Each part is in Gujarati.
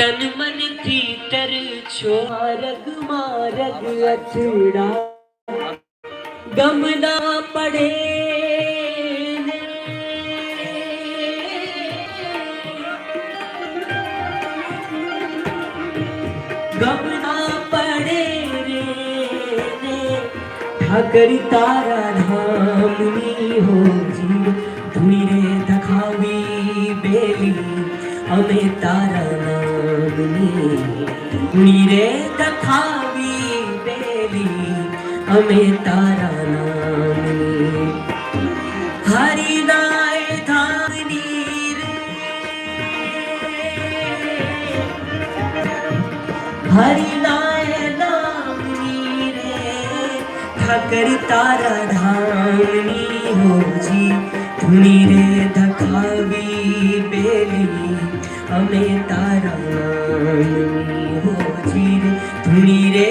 તન મનથી તર છો રગ મારગ અથડા. ગમના પડે. ગમના પડે રે ઠાકરી તારા ધામની હો જીવ ધૂણી રે દખાવી બેલી. અમે તારા નામની ધૂણી રે દખાવી બેલી અમે તારા નામની હરિનાય ધામની રે હરિનાય નામની રે ઠાકર તારા ધામની હોજી ધુની રે દખાવી બેલી અમે તારા નામની હોજી રે ધૂણી રે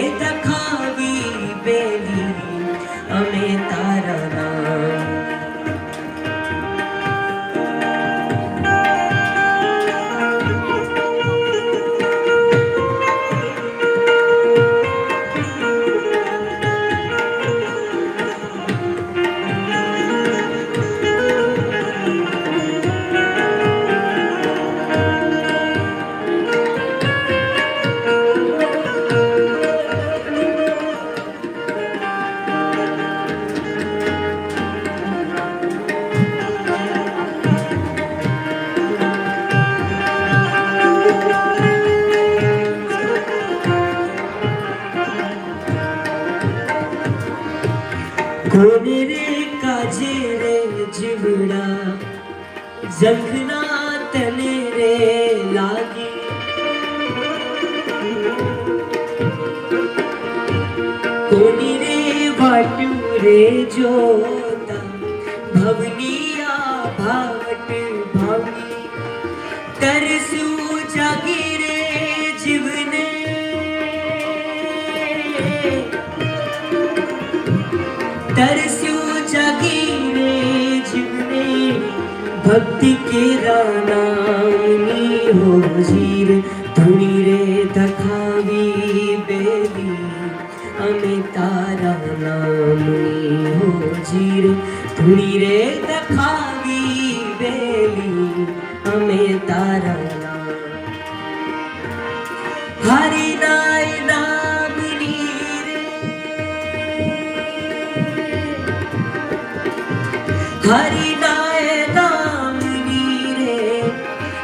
કોને રે કાજે રે જીવડા જખના તને રે લાગી. કોની રે વાટ્યું રે જોતા, ભવની આ ભાવટ ભાવી તરસું भक्ति के रानामी हो जीर હરિનાય નામની રે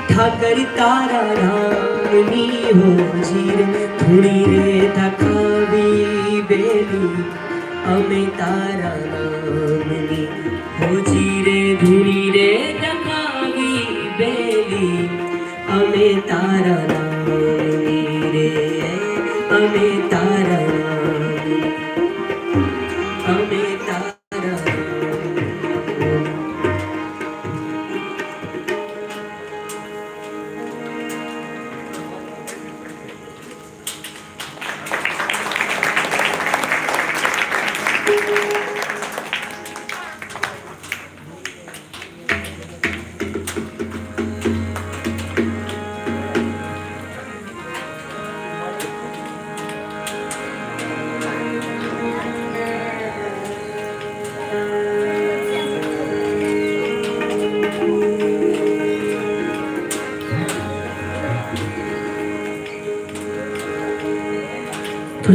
ઠાકર તારા રામની હો જીર ધૂણી રે દખાવી બેલી અમે તારા નામની હો જીરે ધૂણી રે દખાવી બેલી અમે તારા નામની રે અમે તારા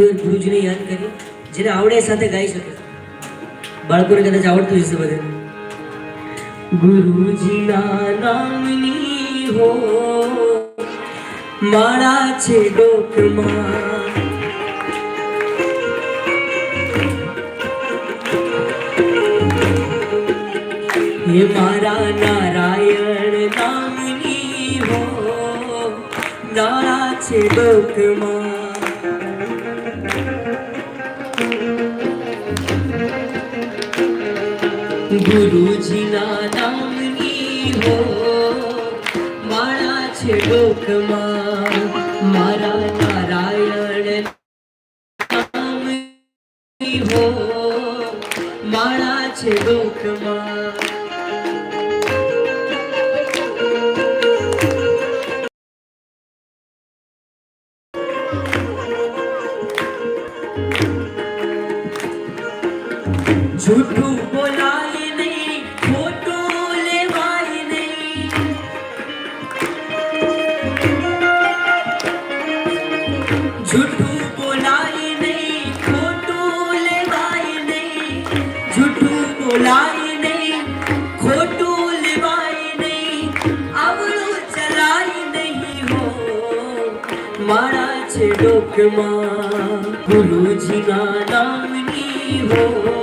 થોડી વાર યાદ કરી, જેને આવડે સાથે ગાઈ શકે. બાળકોને કદાચ આવડતું હશે બધે. ગુરુજીના નામની હો મારા છે ડોકમાં. હે મારા નારાયણ નામની હો નારા છે ડોકમાં. ગુરુજીના નામની હો મારા છે ડોકમાં મારા નારાયણ નામની હો મારા છે ડોકમાં મારા છે ડોકમાં ગુરુજીના નામની હો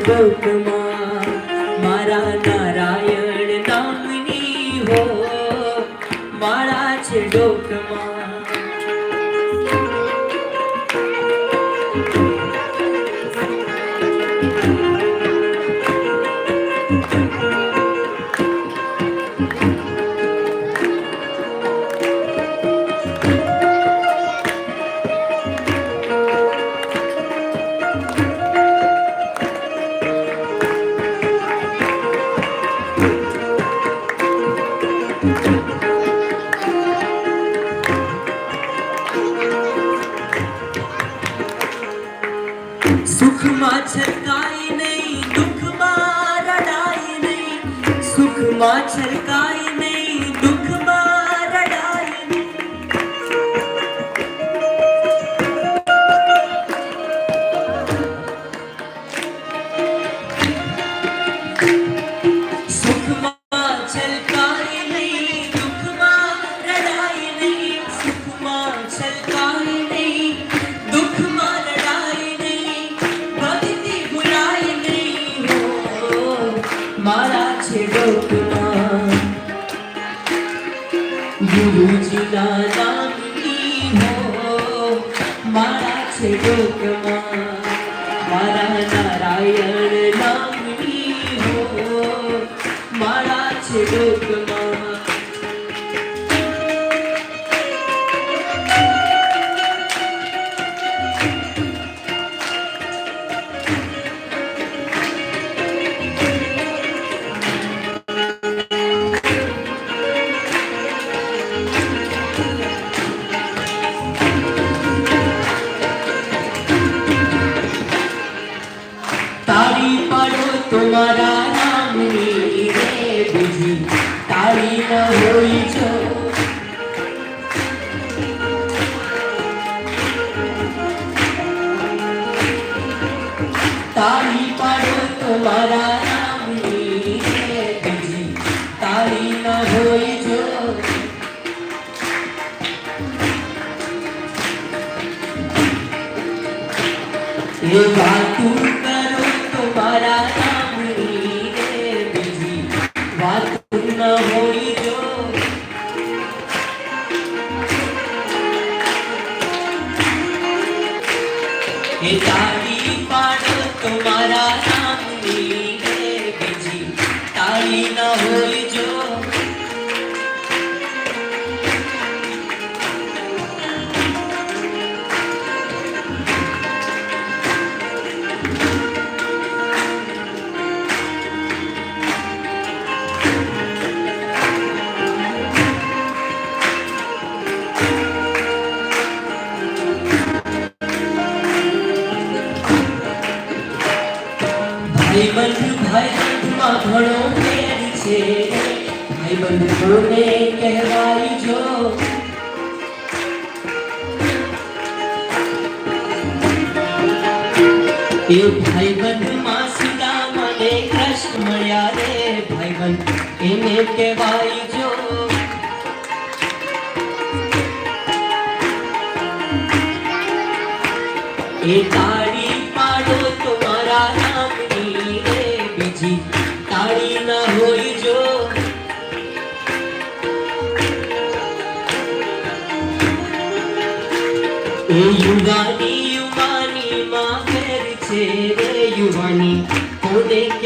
ડોકમાં મારા નારાયણ નામની હો. મારા છે ડોકમાં સુખમાં છલકાય નહીં દુઃખમાં રડાય નહીં સુખમાં છલકાય ગુરુજીના નામની હો મારા છે ડોકમાં મારા નારાયણ પાડો તમારા નામની રે બીજી તાળી ન હોય જો તાળી પાડો તમારા નામની રે બીજી તાળી ન ઘણો ફેર છે. ભાઈબંધ કોને કહેવાય જો. એ ભાઈબંધમાં સીતા મને કૃષ્ણ મળ્યા રે. ભાઈબંધ એને કહેવાય જો. એ તાળી પાડો તમારા મારા નામની રે. બીજી તાળી ન હોય જો એ યુવાની યુવાની માં ફેર છે રે યુવાની કોને કહેવાય